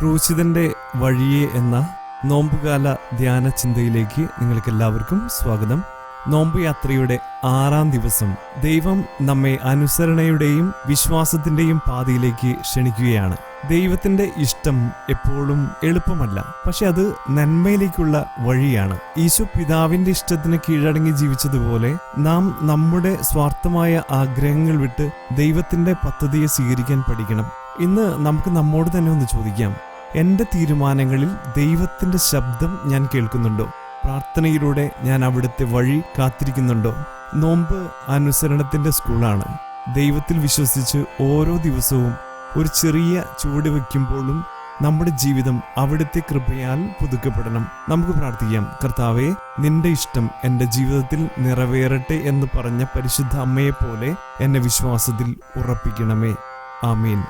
ക്രൂശിതന്റെ വഴിയെ എന്ന നോമ്പുകാല ധ്യാന ചിന്തയിലേക്ക് നിങ്ങൾക്ക് എല്ലാവർക്കും സ്വാഗതം. നോമ്പ് യാത്രയുടെ ആറാം ദിവസം ദൈവം നമ്മെ അനുസരണയുടെയും വിശ്വാസത്തിന്റെയും പാതയിലേക്ക് ക്ഷണിക്കുകയാണ്. ദൈവത്തിന്റെ ഇഷ്ടം എപ്പോഴും എളുപ്പമല്ല പക്ഷെ അത് നന്മയിലേക്കുള്ള വഴിയാണ്. ഈശോ പിതാവിന്റെ ഇഷ്ടത്തിന് കീഴടങ്ങി ജീവിച്ചതുപോലെ നാം നമ്മുടെ സ്വാർത്ഥമായ ആഗ്രഹങ്ങൾ വിട്ട് ദൈവത്തിന്റെ പദ്ധതിയെ സ്വീകരിക്കാൻ പഠിക്കണം. ഇന്ന് നമുക്ക് നമ്മോട് തന്നെ ഒന്ന് ചോദിക്കാം. എന്റെ തീരുമാനങ്ങളിൽ ദൈവത്തിന്റെ ശബ്ദം ഞാൻ കേൾക്കുന്നുണ്ടോ? പ്രാർത്ഥനയിലൂടെ ഞാൻ അവിടുത്തെ വഴി കാത്തിരിക്കുന്നുണ്ടോ? നോമ്പ് അനുസരണത്തിന്റെ സ്കൂളാണ്. ദൈവത്തിൽ വിശ്വസിച്ച് ഓരോ ദിവസവും ഒരു ചെറിയ ചുവട് വയ്ക്കുമ്പോഴും നമ്മുടെ ജീവിതം അവിടുത്തെ കൃപയാൽ പുതുക്കപ്പെടണം. നമുക്ക് പ്രാർത്ഥിക്കാം. കർത്താവെ നിന്റെ ഇഷ്ടം എന്റെ ജീവിതത്തിൽ നിറവേറട്ടെ എന്ന് പറഞ്ഞ പരിശുദ്ധ അമ്മയെപ്പോലെ എന്നെ വിശ്വാസത്തിൽ ഉറപ്പിക്കണമേ. ആമീൻ.